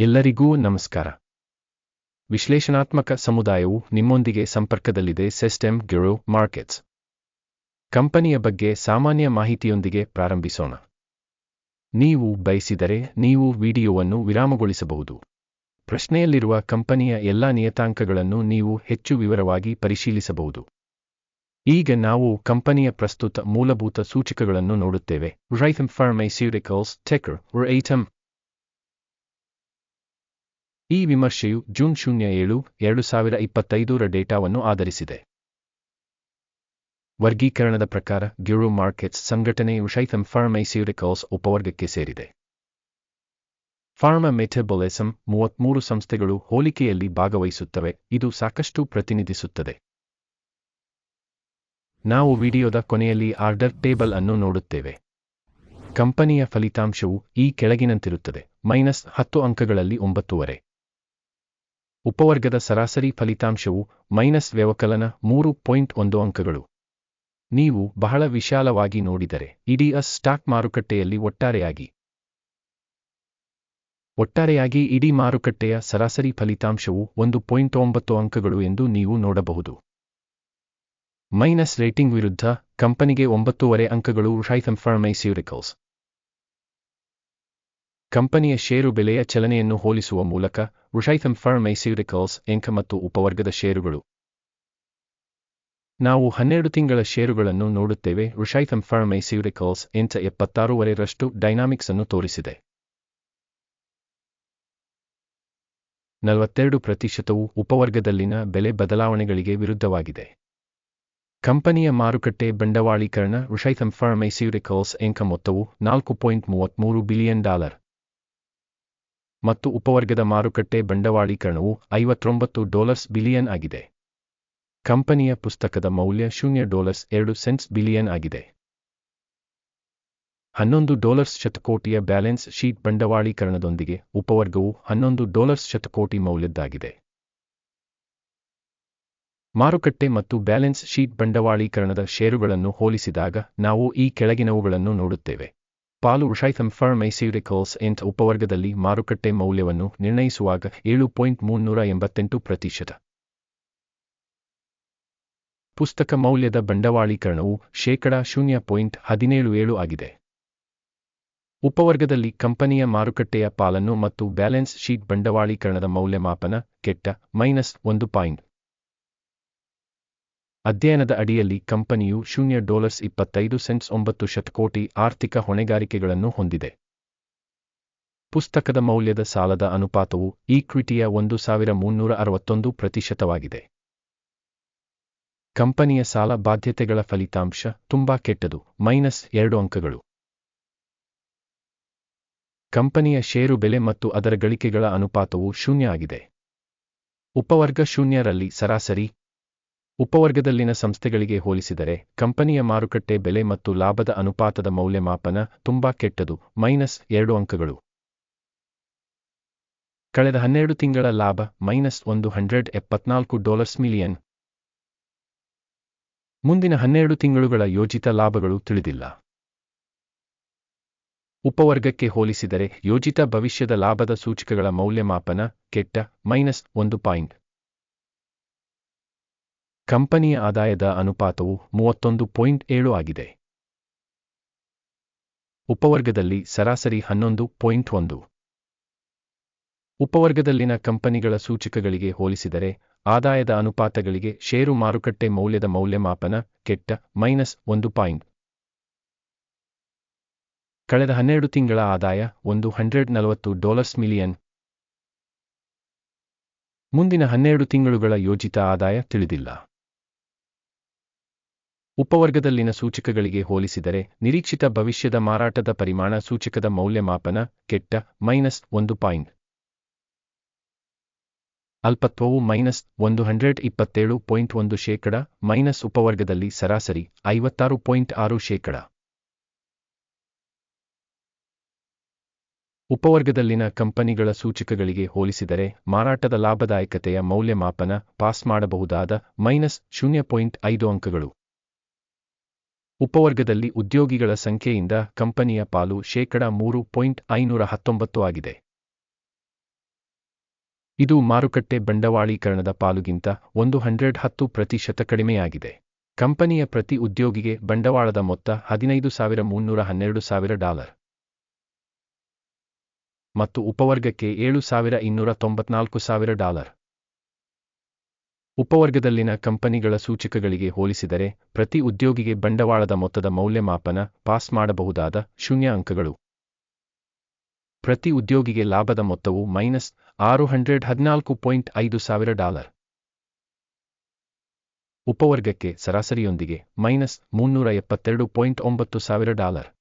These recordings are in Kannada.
ಎಲ್ಲರಿಗೂ ನಮಸ್ಕಾರ. ವಿಶ್ಲೇಷಣಾತ್ಮಕ ಸಮುದಾಯವು ನಿಮ್ಮೊಂದಿಗೆ ಸಂಪರ್ಕದಲ್ಲಿದೆ ಸಿಸ್ಟಮ್ ಗಿರೋ ಮಾರ್ಕೆಟ್ಸ್. ಕಂಪನಿಯ ಬಗ್ಗೆ ಸಾಮಾನ್ಯ ಮಾಹಿತಿಯೊಂದಿಗೆ ಪ್ರಾರಂಭಿಸೋಣ. ನೀವು ಬಯಸಿದರೆ ನೀವು ವಿಡಿಯೋವನ್ನು ವಿರಾಮಗೊಳಿಸಬಹುದು. ಪ್ರಶ್ನೆಯಲ್ಲಿರುವ ಕಂಪನಿಯ ಎಲ್ಲಾ ನಿಯತಾಂಕಗಳನ್ನು ನೀವು ಹೆಚ್ಚು ವಿವರವಾಗಿ ಪರಿಶೀಲಿಸಬಹುದು. ಈಗ ನಾವು ಕಂಪನಿಯ ಪ್ರಸ್ತುತ ಮೂಲಭೂತ ಸೂಚಕಗಳನ್ನು ನೋಡುತ್ತೇವೆ. ರೈಥಮ್ ಫಾರ್ಮೈಸ್ಯೂಟಿಕಲ್ಸ್ ಟೆಕರ್ ಐಟಮ್ ಈ ವಿಮರ್ಶೆಯು ಜೂನ್ ಶೂನ್ಯ ಏಳು, ಎರಡು ಸಾವಿರ ಇಪ್ಪತ್ತೈದರ ಡೇಟಾವನ್ನು ಆಧರಿಸಿದೆ. ವರ್ಗೀಕರಣದ ಪ್ರಕಾರ ಗ್ಯೂರೋ ಮಾರ್ಕೆಟ್ಸ್ ಸಂಘಟನೆಯು ಶೈಥಮ್ ಫಾರ್ಮೈಸ್ಯೂರಿಕಲ್ಸ್ ಉಪವರ್ಗಕ್ಕೆ ಸೇರಿದೆ. ಫಾರ್ಮಾ ಮೆಟಬೊಲಿಸಮ್ ಮೂವತ್ಮೂರು ಸಂಸ್ಥೆಗಳು ಹೋಲಿಕೆಯಲ್ಲಿ ಭಾಗವಹಿಸುತ್ತವೆ, ಇದು ಸಾಕಷ್ಟು ಪ್ರತಿನಿಧಿಸುತ್ತದೆ. ನಾವು ವಿಡಿಯೋದ ಕೊನೆಯಲ್ಲಿ ಆರ್ಡರ್ ಟೇಬಲ್ ಅನ್ನು ನೋಡುತ್ತೇವೆ. ಕಂಪನಿಯ ಫಲಿತಾಂಶವು ಈ ಕೆಳಗಿನಂತಿರುತ್ತದೆ, ಮೈನಸ್ ಹತ್ತು ಅಂಕಗಳಲ್ಲಿ ಒಂಬತ್ತುವರೆ. ಉಪವರ್ಗದ ಸರಾಸರಿ ಫಲಿತಾಂಶವು ಮೈನಸ್ ವ್ಯವಕಲನ ಮೂರು ಪಾಯಿಂಟ್ ಒಂದು ಅಂಕಗಳು. ನೀವು ಬಹಳ ವಿಶಾಲವಾಗಿ ನೋಡಿದರೆ ಇಡೀ ಅಸ್ ಸ್ಟಾಕ್ ಮಾರುಕಟ್ಟೆಯಲ್ಲಿ ಒಟ್ಟಾರೆಯಾಗಿ ಒಟ್ಟಾರೆಯಾಗಿ ಇಡೀ ಮಾರುಕಟ್ಟೆಯ ಸರಾಸರಿ ಫಲಿತಾಂಶವು ಒಂದು ಪಾಯಿಂಟ್ ಅಂಕಗಳು ಎಂದು ನೀವು ನೋಡಬಹುದು. ಮೈನಸ್ ರೇಟಿಂಗ್ ವಿರುದ್ಧ ಕಂಪನಿಗೆ ಒಂಬತ್ತೂವರೆ ಅಂಕಗಳು ಕಂಪನಿಯ ಷೇರು ಬೆಲೆಯ ಚಲನೆಯನ್ನು ಹೋಲಿಸುವ ಮೂಲಕ ರುಷೈಥಮ್ ಫಾರ್ಮೈಸ್ಯೂಟಿಕಲ್ಸ್ ಎಂಕ ಮತ್ತು ಉಪವರ್ಗದ ಷೇರುಗಳು. ನಾವು ಹನ್ನೆರಡು ತಿಂಗಳ ಷೇರುಗಳನ್ನು ನೋಡುತ್ತೇವೆ. ರುಷೈಥಮ್ ಫಾರ್ಮೈಸ್ಯೂಟಿಕಲ್ಸ್ ಎಂಚ ಎಪ್ಪತ್ತಾರೂವರೆರಷ್ಟು ಡೈನಾಮಿಕ್ಸ್ ಅನ್ನು ತೋರಿಸಿದೆ. ನಲವತ್ತೆರಡು ಪ್ರತಿಶತವು ಉಪವರ್ಗದಲ್ಲಿನ ಬೆಲೆ ಬದಲಾವಣೆಗಳಿಗೆ ವಿರುದ್ಧವಾಗಿದೆ. ಕಂಪನಿಯ ಮಾರುಕಟ್ಟೆ ಬಂಡವಾಳೀಕರಣ ರುಷೈಥಮ್ ಫಾರ್ಮೈಸ್ಯೂಟಿಕಲ್ಸ್ ಎಂಕ ಮೊತ್ತವು ನಾಲ್ಕು ಪಾಯಿಂಟ್ ಮೂವತ್ತ್ಮೂರು ಬಿಲಿಯನ್ ಡಾಲರ್. ಮತ್ತು ಉಪವರ್ಗದ ಮಾರುಕಟ್ಟೆ ಬಂಡವಾಳೀಕರಣವು ಐವತ್ತೊಂಬತ್ತು ಡಾಲರ್ಸ್ ಬಿಲಿಯನ್ ಆಗಿದೆ. ಕಂಪನಿಯ ಪುಸ್ತಕದ ಮೌಲ್ಯ ಶೂನ್ಯ ಡಾಲರ್ಸ್ ಎರಡು ಸೆಂಟ್ಸ್ ಬಿಲಿಯನ್ ಆಗಿದೆ. ಹನ್ನೊಂದು ಡಾಲರ್ಸ್ ಶತಕೋಟಿಯ ಬ್ಯಾಲೆನ್ಸ್ ಶೀಟ್ ಬಂಡವಾಳೀಕರಣದೊಂದಿಗೆ ಉಪವರ್ಗವು ಹನ್ನೊಂದು ಡಾಲರ್ಸ್ ಶತಕೋಟಿ ಮೌಲ್ಯದ್ದಾಗಿದೆ. ಮಾರುಕಟ್ಟೆ ಮತ್ತು ಬ್ಯಾಲೆನ್ಸ್ ಶೀಟ್ ಬಂಡವಾಳೀಕರಣದ ಷೇರುಗಳನ್ನು ಹೋಲಿಸಿದಾಗ ನಾವು ಈ ಕೆಳಗಿನವುಗಳನ್ನು ನೋಡುತ್ತೇವೆ. ಪಾಲು ರುಷೈಥಮ್ ಫಾರ್ಮೈಸ್ಯೂಟಿಕಲ್ಸ್ ಎಂಟ್ ಉಪವರ್ಗದಲ್ಲಿ ಮಾರುಕಟ್ಟೆ ಮೌಲ್ಯವನ್ನು ನಿರ್ಣಯಿಸುವಾಗ ಏಳು ಪಾಯಿಂಟ್ ಮುನ್ನೂರ ಎಂಬತ್ತೆಂಟು ಪ್ರತಿಶತ. ಪುಸ್ತಕ ಮೌಲ್ಯದ ಬಂಡವಾಳೀಕರಣವು ಶೇಕಡ ಶೂನ್ಯ ಪಾಯಿಂಟ್ ಹದಿನೇಳು ಏಳು ಆಗಿದೆ. ಉಪವರ್ಗದಲ್ಲಿ ಕಂಪನಿಯ ಮಾರುಕಟ್ಟೆಯ ಪಾಲನ್ನು ಮತ್ತು ಬ್ಯಾಲೆನ್ಸ್ ಶೀಟ್ ಬಂಡವಾಳೀಕರಣದ ಮೌಲ್ಯಮಾಪನ ಕೆಟ್ಟ ಮೈನಸ್ ಒಂದು ಪಾಯಿಂಟ್ ಅಧ್ಯಯನದ ಅಡಿಯಲ್ಲಿ ಕಂಪನಿಯು ಶೂನ್ಯ ಡಾಲರ್ಸ್ ಇಪ್ಪತ್ತೈದು ಸೆಂಟ್ಸ್ ಒಂಬತ್ತು ಶತಕೋಟಿ ಆರ್ಥಿಕ ಹೊಣೆಗಾರಿಕೆಗಳನ್ನು ಹೊಂದಿದೆ. ಪುಸ್ತಕದ ಮೌಲ್ಯದ ಸಾಲದ ಅನುಪಾತವು ಈಕ್ವಿಟಿಯ ಒಂದು ಸಾವಿರ ಮುನ್ನೂರ ಅರವತ್ತೊಂದು ಪ್ರತಿಶತವಾಗಿದೆ. ಕಂಪನಿಯ ಸಾಲ ಬಾಧ್ಯತೆಗಳ ಫಲಿತಾಂಶ ತುಂಬಾ ಕೆಟ್ಟದು, ಮೈನಸ್ ಎರಡು ಅಂಕಗಳು. ಕಂಪನಿಯ ಷೇರು ಬೆಲೆ ಮತ್ತು ಅದರ ಗಳಿಕೆಗಳ ಅನುಪಾತವು ಶೂನ್ಯ ಆಗಿದೆ. ಉಪವರ್ಗ ಶೂನ್ಯರಲ್ಲಿ ಸರಾಸರಿ ಉಪವರ್ಗದಲ್ಲಿನ ಸಂಸ್ಥೆಗಳಿಗೆ ಹೋಲಿಸಿದರೆ, ಕಂಪನಿಯ ಮಾರುಕಟ್ಟೆ ಬೆಲೆ ಮತ್ತು ಲಾಭದ ಅನುಪಾತದ ಮೌಲ್ಯಮಾಪನ ತುಂಬಾ ಕೆಟ್ಟದು, ಮೈನಸ್ ಎರಡು ಅಂಕಗಳು. ಕಳೆದ ಹನ್ನೆರಡು ತಿಂಗಳ ಲಾಭ, ಮೈನಸ್ ಒಂದು ಹಂಡ್ರೆಡ್ ಎಪ್ಪತ್ನಾಲ್ಕು ಡಾಲರ್ಸ್ ಮಿಲಿಯನ್. ಮುಂದಿನ ಹನ್ನೆರಡು ತಿಂಗಳುಗಳ ಯೋಜಿತ ಲಾಭಗಳು ತಿಳಿದಿಲ್ಲ. ಉಪವರ್ಗಕ್ಕೆ ಹೋಲಿಸಿದರೆ ಯೋಜಿತ ಭವಿಷ್ಯದ ಲಾಭದ ಸೂಚಕಗಳ ಮೌಲ್ಯಮಾಪನ ಕೆಟ್ಟ, ಮೈನಸ್ ಒಂದು ಪಾಯಿಂಟ್. ಕಂಪನಿಯ ಆದಾಯದ ಅನುಪಾತವು ಮೂವತ್ತೊಂದು ಪಾಯಿಂಟ್ ಏಳು ಆಗಿದೆ. ಉಪವರ್ಗದಲ್ಲಿ ಸರಾಸರಿ ಹನ್ನೊಂದು ಪಾಯಿಂಟ್ ಒಂದು. ಉಪವರ್ಗದಲ್ಲಿನ ಕಂಪನಿಗಳ ಸೂಚಕಗಳಿಗೆ ಹೋಲಿಸಿದರೆ, ಆದಾಯದ ಅನುಪಾತಗಳಿಗೆ ಷೇರು ಮಾರುಕಟ್ಟೆ ಮೌಲ್ಯದ ಮೌಲ್ಯಮಾಪನ ಕೆಟ್ಟ ಮೈನಸ್ ಒಂದು ಪಾಯಿಂಟ್. ಕಳೆದ ಹನ್ನೆರಡು ತಿಂಗಳ ಆದಾಯ ಒಂದು ಹಂಡ್ರೆಡ್ ನಲವತ್ತು ಡಾಲರ್ಸ್ ಮಿಲಿಯನ್. ಮುಂದಿನ ಹನ್ನೆರಡು ತಿಂಗಳುಗಳ ಯೋಜಿತ ಆದಾಯ ತಿಳಿದಿಲ್ಲ. ಉಪವರ್ಗದಲ್ಲಿನ ಸೂಚಕಗಳಿಗೆ ಹೋಲಿಸಿದರೆ ನಿರೀಕ್ಷಿತ ಭವಿಷ್ಯದ ಮಾರಾಟದ ಪರಿಮಾಣ ಸೂಚಕದ ಮೌಲ್ಯಮಾಪನ ಕೆಟ್ಟ ಮೈನಸ್ ಒಂದು ಪಾಯಿಂಟ್. ಅಲ್ಪತ್ವವು ಮೈನಸ್ ಒಂದು ಹಂಡ್ರೆಡ್ ಇಪ್ಪತ್ತೇಳು ಪಾಯಿಂಟ್ ಒಂದು ಶೇಕಡ ಮೈನಸ್ ಉಪವರ್ಗದಲ್ಲಿ ಸರಾಸರಿ ಐವತ್ತಾರು ಪಾಯಿಂಟ್ ಆರು ಶೇಕಡ. ಉಪವರ್ಗದಲ್ಲಿನ ಕಂಪನಿಗಳ ಸೂಚಕಗಳಿಗೆ ಹೋಲಿಸಿದರೆ ಮಾರಾಟದ ಲಾಭದಾಯಕತೆಯ ಮೌಲ್ಯಮಾಪನ ಪಾಸ್ ಮಾಡಬಹುದಾದ ಮೈನಸ್ ಶೂನ್ಯ ಪಾಯಿಂಟ್ ಐದು ಅಂಕಗಳು. ಉಪವರ್ಗದಲ್ಲಿ ಉದ್ಯೋಗಿಗಳ ಸಂಖ್ಯೆಯಿಂದ ಕಂಪನಿಯ ಪಾಲು ಶೇಕಡ ಮೂರು ಪಾಯಿಂಟ್ ಐನೂರ ಹತ್ತೊಂಬತ್ತು ಆಗಿದೆ. ಇದು ಮಾರುಕಟ್ಟೆ ಬಂಡವಾಳೀಕರಣದ ಪಾಲುಗಿಂತ ಒಂದು ಹಂಡ್ರೆಡ್ ಹತ್ತು ಪ್ರತಿಶತ ಕಡಿಮೆಯಾಗಿದೆ. ಕಂಪನಿಯ ಪ್ರತಿ ಉದ್ಯೋಗಿಗೆ ಬಂಡವಾಳದ ಮೊತ್ತ ಹದಿನೈದು ಸಾವಿರ ಮುನ್ನೂರ ಹನ್ನೆರಡು ಸಾವಿರ ಡಾಲರ್. ಮತ್ತು ಉಪವರ್ಗಕ್ಕೆ ಏಳು ಸಾವಿರ ಇನ್ನೂರ ತೊಂಬತ್ನಾಲ್ಕು ಸಾವಿರ ಡಾಲರ್. ಉಪವರ್ಗದಲ್ಲಿನ ಕಂಪನಿಗಳ ಸೂಚಕಗಳಿಗೆ ಹೋಲಿಸಿದರೆ, ಪ್ರತಿ ಉದ್ಯೋಗಿಗೆ ಬಂಡವಾಳದ ಮೊತ್ತದ ಮೌಲ್ಯಮಾಪನ, ಪಾಸ್ ಮಾಡಬಹುದಾದ ಶೂನ್ಯ ಅಂಕಗಳು. ಪ್ರತಿ ಉದ್ಯೋಗಿಗೆ ಲಾಭದ ಮೊತ್ತವು ಮೈನಸ್ ಆರು ಹಂಡ್ರೆಡ್ ಹದಿನಾಲ್ಕು ಪಾಯಿಂಟ್ ಐದು ಸಾವಿರ ಡಾಲರ್. ಉಪವರ್ಗಕ್ಕೆ ಸರಾಸರಿಯೊಂದಿಗೆ ಮೈನಸ್ ಮುನ್ನೂರ ಎಪ್ಪತ್ತೆರಡು ಪಾಯಿಂಟ್ ಒಂಬತ್ತು ಸಾವಿರ ಡಾಲರ್.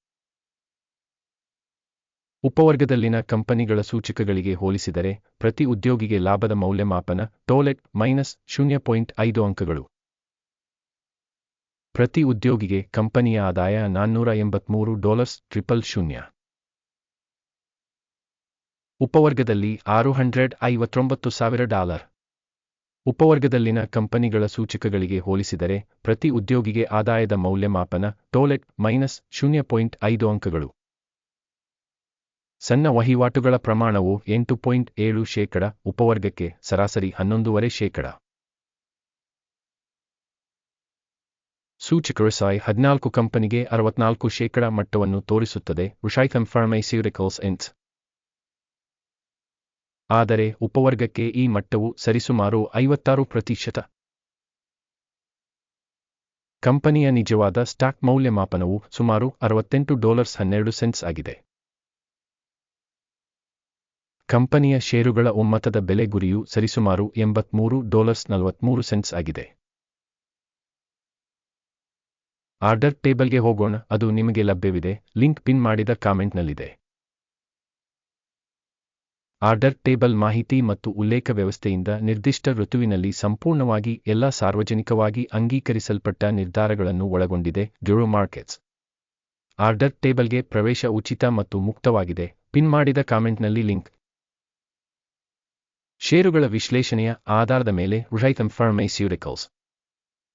ಉಪವರ್ಗದಲ್ಲಿನ ಕಂಪನಿಗಳ ಸೂಚಕಗಳಿಗೆ ಹೋಲಿಸಿದರೆ, ಪ್ರತಿ ಉದ್ಯೋಗಿಗೆ ಲಾಭದ ಮೌಲ್ಯಮಾಪನ ಟೋಲೆಟ್ ಮೈನಸ್ ಶೂನ್ಯ ಪಾಯಿಂಟ್ ಐದು ಅಂಕಗಳು. ಪ್ರತಿ ಉದ್ಯೋಗಿಗೆ ಕಂಪನಿಯ ಆದಾಯ ನಾನ್ನೂರ ಎಂಬತ್ಮೂರು ಡಾಲರ್ಸ್ ಟ್ರಿಪಲ್ ಶೂನ್ಯ. ಉಪವರ್ಗದಲ್ಲಿ ಆರು ಹಂಡ್ರೆಡ್ ಐವತ್ತೊಂಬತ್ತು ಸಾವಿರ ಡಾಲರ್. ಉಪವರ್ಗದಲ್ಲಿನ ಕಂಪನಿಗಳ ಸೂಚಕಗಳಿಗೆ ಹೋಲಿಸಿದರೆ, ಪ್ರತಿ ಉದ್ಯೋಗಿಗೆ ಆದಾಯದ ಮೌಲ್ಯಮಾಪನ ಟೋಲೆಟ್ ಮೈನಸ್ ಶೂನ್ಯ ಪಾಯಿಂಟ್ ಐದು ಅಂಕಗಳು. ಸಣ್ಣ ವಹಿವಾಟುಗಳ ಪ್ರಮಾಣವು ಎಂಟು ಪಾಯಿಂಟ್ ಏಳು ಶೇಕಡ, ಉಪವರ್ಗಕ್ಕೆ ಸರಾಸರಿ ಹನ್ನೊಂದೂವರೆ ಶೇಕಡ. ಸೂಚಕರು ಸಾಯ್ ಹದಿನಾಲ್ಕು ಕಂಪನಿಗೆ ಅರವತ್ನಾಲ್ಕು ಶೇಕಡ ಮಟ್ಟವನ್ನು ತೋರಿಸುತ್ತದೆ ರುಷೈಥಮ್ ಫಾರ್ಮೈಸ್ಯೂರಿಕಲ್ಸ್ ಎನ್ಸ್ ಆದರೆ ಉಪವರ್ಗಕ್ಕೆ ಈ ಮಟ್ಟವು ಸರಿಸುಮಾರು ಐವತ್ತಾರು ಪ್ರತಿಶತ. ಕಂಪನಿಯ ನಿಜವಾದ ಸ್ಟಾಕ್ ಮೌಲ್ಯಮಾಪನವು ಸುಮಾರು ಅರವತ್ತೆಂಟು ಡಾಲರ್ಸ್ ಹನ್ನೆರಡು ಸೆಂಟ್ಸ್ ಆಗಿದೆ. ಕಂಪನಿಯ ಷೇರುಗಳ ಒಮ್ಮತದ ಬೆಲೆ ಗುರಿಯು ಸರಿಸುಮಾರು ಎಂಬತ್ಮೂರು ಡಾಲರ್ಸ್ ನಲವತ್ಮೂರು ಸೆಂಟ್ಸ್ ಆಗಿದೆ. ಆರ್ಡರ್ ಟೇಬಲ್ಗೆ ಹೋಗೋಣ, ಅದು ನಿಮಗೆ ಲಭ್ಯವಿದೆ, ಲಿಂಕ್ ಪಿನ್ ಮಾಡಿದ ಕಾಮೆಂಟ್ನಲ್ಲಿದೆ. ಆರ್ಡರ್ ಟೇಬಲ್ ಮಾಹಿತಿ ಮತ್ತು ಉಲ್ಲೇಖ ವ್ಯವಸ್ಥೆಯಿಂದ ನಿರ್ದಿಷ್ಟ ಋತುವಿನಲ್ಲಿ ಸಂಪೂರ್ಣವಾಗಿ ಎಲ್ಲ ಸಾರ್ವಜನಿಕವಾಗಿ ಅಂಗೀಕರಿಸಲ್ಪಟ್ಟ ನಿರ್ಧಾರಗಳನ್ನು ಒಳಗೊಂಡಿದೆ ಡ್ಯೂರೋ ಮಾರ್ಕೆಟ್ಸ್. ಆರ್ಡರ್ ಟೇಬಲ್ಗೆ ಪ್ರವೇಶ ಉಚಿತ ಮತ್ತು ಮುಕ್ತವಾಗಿದೆ, ಪಿನ್ ಮಾಡಿದ ಕಾಮೆಂಟ್ನಲ್ಲಿ ಲಿಂಕ್. ಷೇರುಗಳ ವಿಶ್ಲೇಷಣೆಯ ಆಧಾರದ ಮೇಲೆ ರೈತಮ್ ಫಾರ್ಮೈಸ್ಯೂಟಿಕಲ್ಸ್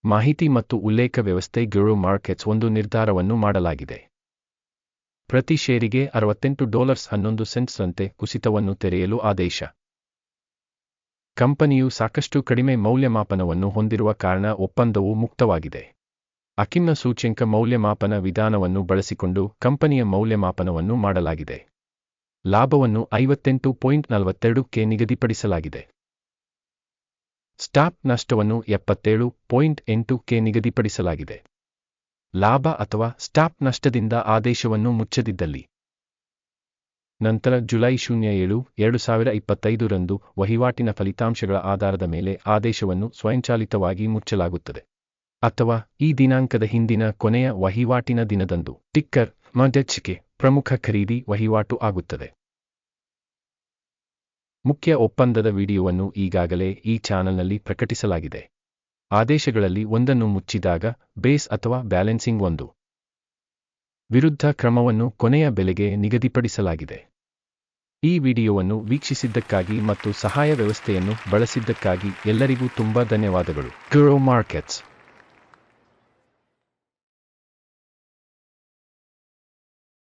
ಮಾಹಿತಿ ಮತ್ತು ಉಲ್ಲೇಖ ವ್ಯವಸ್ಥೆ ಗ್ಯೂರೋ ಮಾರ್ಕೆಟ್ಸ್ ಒಂದು ನಿರ್ಧಾರವನ್ನು ಮಾಡಲಾಗಿದೆ. ಪ್ರತಿ ಷೇರಿಗೆ ಅರವತ್ತೆಂಟು ಡಾಲರ್ಸ್ ಹನ್ನೊಂದು ಸೆಂಟ್ಸ್ರಂತೆ ಕುಸಿತವನ್ನು ತೆರೆಯಲು ಆದೇಶ. ಕಂಪನಿಯು ಸಾಕಷ್ಟು ಕಡಿಮೆ ಮೌಲ್ಯಮಾಪನವನ್ನು ಹೊಂದಿರುವ ಕಾರಣ ಒಪ್ಪಂದವು ಮುಕ್ತವಾಗಿದೆ. ಅಕಿನ್ನ ಸೂಚ್ಯಂಕ ಮೌಲ್ಯಮಾಪನ ವಿಧಾನವನ್ನು ಬಳಸಿಕೊಂಡು ಕಂಪನಿಯ ಮೌಲ್ಯಮಾಪನವನ್ನು ಮಾಡಲಾಗಿದೆ. ಲಾಭವನ್ನು ಐವತ್ತೆಂಟು ಪಾಯಿಂಟ್ ನಲವತ್ತೆರಡುಕ್ಕೆ ನಿಗದಿಪಡಿಸಲಾಗಿದೆ. ಸ್ಟಾಪ್ ನಷ್ಟವನ್ನು ಎಪ್ಪತ್ತೇಳು ಪಾಯಿಂಟ್ ಕೆ ನಿಗದಿಪಡಿಸಲಾಗಿದೆ. ಲಾಭ ಅಥವಾ ಸ್ಟಾಪ್ ನಷ್ಟದಿಂದ ಆದೇಶವನ್ನು ಮುಚ್ಚದಿದ್ದಲ್ಲಿ. ನಂತರ ಜುಲೈ ಶೂನ್ಯ ಏಳು ಎರಡು ಸಾವಿರ ಇಪ್ಪತ್ತೈದರಂದು ವಹಿವಾಟಿನ ಫಲಿತಾಂಶಗಳ ಆಧಾರದ ಮೇಲೆ ಆದೇಶವನ್ನು ಸ್ವಯಂಚಾಲಿತವಾಗಿ ಮುಚ್ಚಲಾಗುತ್ತದೆ. ಅಥವಾ ಈ ದಿನಾಂಕದ ಹಿಂದಿನ ಕೊನೆಯ ವಹಿವಾಟಿನ ದಿನದಂದು. ಟಿಕ್ಕರ್ ಮಡೆಚ್ಗೆ ಪ್ರಮುಖ ಖರೀದಿ ವಹಿವಾಟು ಆಗುತ್ತದೆ. ಮುಖ್ಯ ಒಪ್ಪಂದದ ವಿಡಿಯೋವನ್ನು ಈಗಾಗಲೇ ಈ ಚಾನಲ್ನಲ್ಲಿ ಪ್ರಕಟಿಸಲಾಗಿದೆ. ಆದೇಶಗಳಲ್ಲಿ ಒಂದನ್ನು ಮುಚ್ಚಿದಾಗ ಬೇಸ್ ಅಥವಾ ಬ್ಯಾಲೆನ್ಸಿಂಗ್ ಒಂದು. ವಿರುದ್ಧ ಕ್ರಮವನ್ನು ಕೊನೆಯ ಬೆಲೆಗೆ ನಿಗದಿಪಡಿಸಲಾಗಿದೆ. ಈ ವಿಡಿಯೋವನ್ನು ವೀಕ್ಷಿಸಿದ್ದಕ್ಕಾಗಿ ಮತ್ತು ಸಹಾಯ ವ್ಯವಸ್ಥೆಯನ್ನು ಬಳಸಿದ್ದಕ್ಕಾಗಿ ಎಲ್ಲರಿಗೂ ತುಂಬಾ ಧನ್ಯವಾದಗಳು. Grow markets